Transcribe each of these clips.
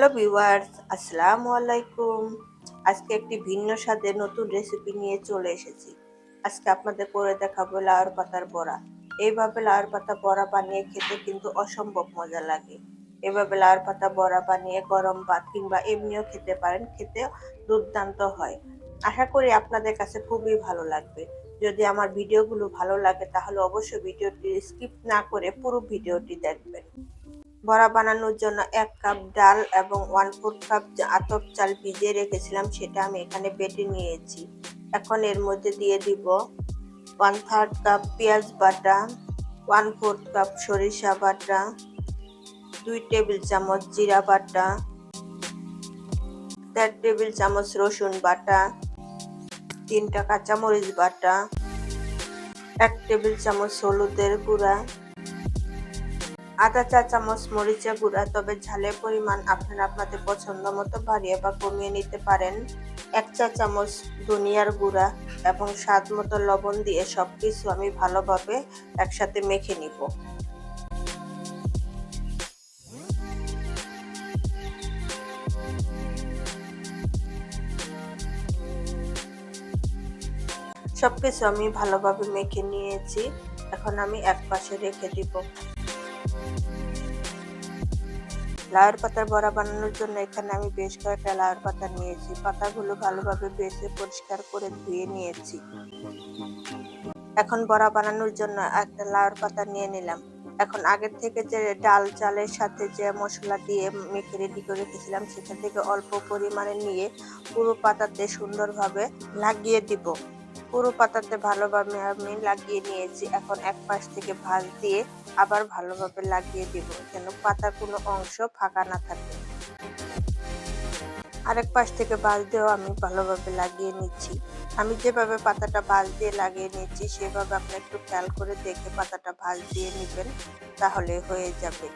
Hello viewers, আসসালামু আলাইকুম। আজকে একটি ভিন্ন স্বাদের নতুন রেসিপি নিয়ে চলে এসেছি। আজকে আপনাদের করে দেখাবো লাউর পাতার বড়া। এইভাবে লাউর পাতা বড়া বানিয়ে খেতে কিন্তু অসম্ভব মজা লাগে। এভাবে লাউর পাতা বড়া বানিয়ে গরম ভাত কিংবা এমনিও খেতে পারেন খেতে দুর্দান্ত হয়। আশা করি আপনাদের কাছে খুবই ভালো লাগবে। যদি আমার ভিডিওগুলো ভালো লাগে তাহলে অবশ্যই ভিডিওটি স্কিপ না করে পুরো ভিডিওটি দেখবেন। বড়া বানানোর জন্য এক কাপ ডাল এবং ওয়ান ফোর কাপ আতপ চাল ভিজিয়ে রেখেছিলাম, সেটা আমি এখানে বেটে নিয়েছি। এখন এর মধ্যে দিয়ে দিব ওয়ান থার্ড কাপ পেঁয়াজ বাটা ওয়ান ফোর্থ কাপ সরিষা বাটা, দুই টেবিল চামচ জিরা বাটা, দেড় টেবিল চামচ রসুন বাটা, তিনটা কাঁচামরিচ বাটা, এক টেবিল চামচ হলুদের গুঁড়া আধা চা চামচ মরিচা গুঁড়া, তবে ঝালের পরিমাণ আপনারা আপনাদের পছন্দ মতো বাড়িয়ে বা কমিয়ে নিতে পারেন। এক চা চামচ ধনিয়ার গুঁড়া এবং স্বাদ মতো লবণ দিয়ে সব কিছু আমি ভালোভাবে একসাথে মেখে নিব। সবকিছু আমি ভালোভাবে মেখে নিয়েছি। এখন আমি এক পাশে রেখে দিব। লাউয়ের পাতার বড়া বানানোর জন্য এখানে আমি বেশ কয়েকটা লাউয়ের পাতা নিয়েছি। পাতাগুলো ভালোভাবে বেছে পরিষ্কার করে ধুয়ে নিয়েছি। এখন বড়া বানানোর জন্য একটা লাউয়ের পাতা নিয়ে নিলাম। এখন আগের থেকে যে ডাল চালের সাথে যে মশলা দিয়ে মেখে রেডি করে রেখেছিলাম সেখান থেকে অল্প পরিমাণে নিয়ে পুরো পাতাতে সুন্দরভাবে লাগিয়ে দিব। পুরো পাতাতে ভালোভাবে আমি লাগিয়ে নিয়েছি। এখন এক পাশ থেকে ভাঁজ দিয়ে আবার ভালোভাবে লাগিয়ে দিব, যেন পাতার কোনো অংশ ফাঁকা না থাকে। আরেক পাশ থেকে বাঁশ দিয়েও আমি ভালোভাবে লাগিয়ে নিচ্ছি। আমি যেভাবে পাতাটা ভাঁজ দিয়ে লাগিয়ে নিচ্ছি, সেভাবে আপনি একটু খেয়াল করে দেখে পাতাটা ভাঁজ দিয়ে নেবেন, তাহলে হয়ে যাবে।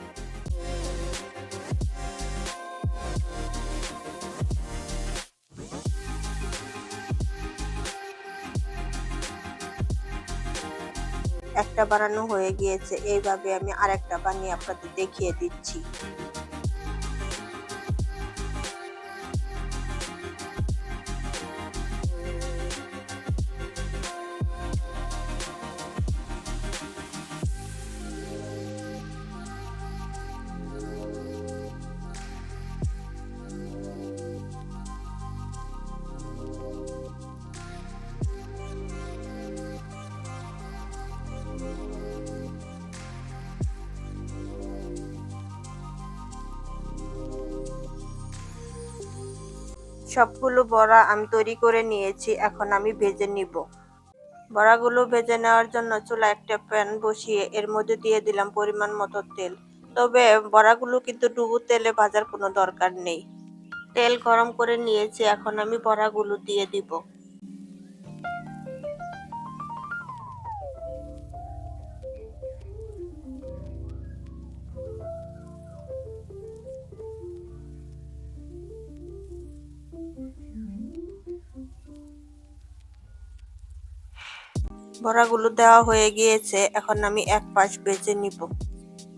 একটা বানানো হয়ে গিয়েছে। এইভাবে আমি আরেকটা বানিয়ে আপনাদের দেখিয়ে দিচ্ছি। সবগুলো বড়া আমি তৈরি করে নিয়েছি, এখন আমি ভেজে নিব। বড়াগুলো ভেজে নেওয়ার জন্য চুলা একটা প্যান বসিয়ে এর মধ্যে দিয়ে দিলাম পরিমাণ মতো তেল। তবে বড়াগুলো কিন্তু ডুবু তেলে ভাজার কোনো দরকার নেই। তেল গরম করে নিয়েছি, এখন আমি বড়াগুলো দিয়ে দিব। বড়াগুলো দেওয়া হয়ে গিয়েছে, এখন আমি এক পাশ বেজে নিব।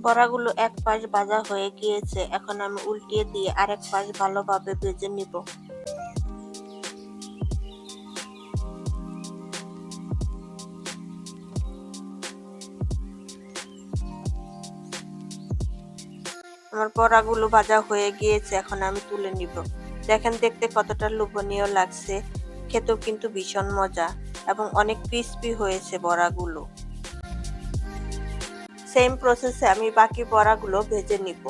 বড়াগুলো এক পাশ ভাজা হয়ে গিয়েছে, এখন আমি উল্টিয়ে দিয়ে আরেক পাশ ভালোভাবে ভেজে নিব। আমার বড়াগুলো ভাজা হয়ে গিয়েছে, এখন আমি তুলে নিব। দেখেন, দেখতে কতটা লোভনীয় লাগছে। খেতেও কিন্তু ভীষণ মজা। এবং অনেক ক্রিস্পি হয়েছে বড়াগুলো। সেম প্রসেসে আমি বাকি বড়াগুলো ভেজে নিব।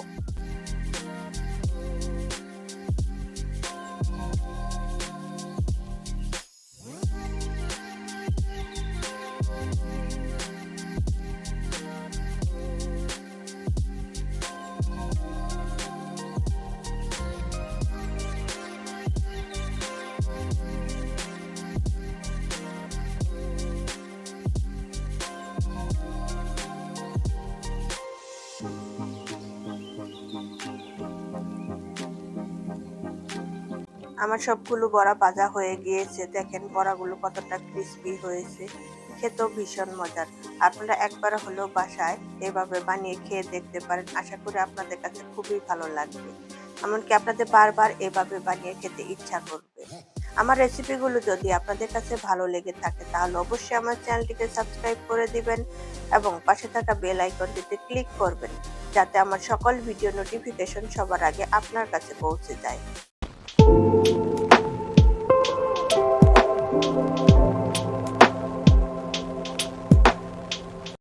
আমার সবগুলো বড়া ভাজা হয়ে গিয়েছে। দেখেন বড়াগুলো কতটা ক্রিস্পি হয়েছে। খেতেও ভীষণ মজার। আপনারা একবার হলেও বাসায় এভাবে বানিয়ে খেয়ে দেখতে পারেন। আশা করি আপনাদের কাছে খুবই ভালো লাগবে। এমনকি আপনাদের বারবার এভাবে বানিয়ে খেতে ইচ্ছা করবে। আমার রেসিপিগুলো যদি আপনাদের কাছে ভালো লেগে থাকে, তাহলে অবশ্যই আমার চ্যানেলটিকে সাবস্ক্রাইব করে দিবেন এবং পাশে থাকা বেল আইকনটিতে ক্লিক করবেন, যাতে আমার সকল ভিডিও নোটিফিকেশন সবার আগে আপনার কাছে পৌঁছে যায়। Thank you.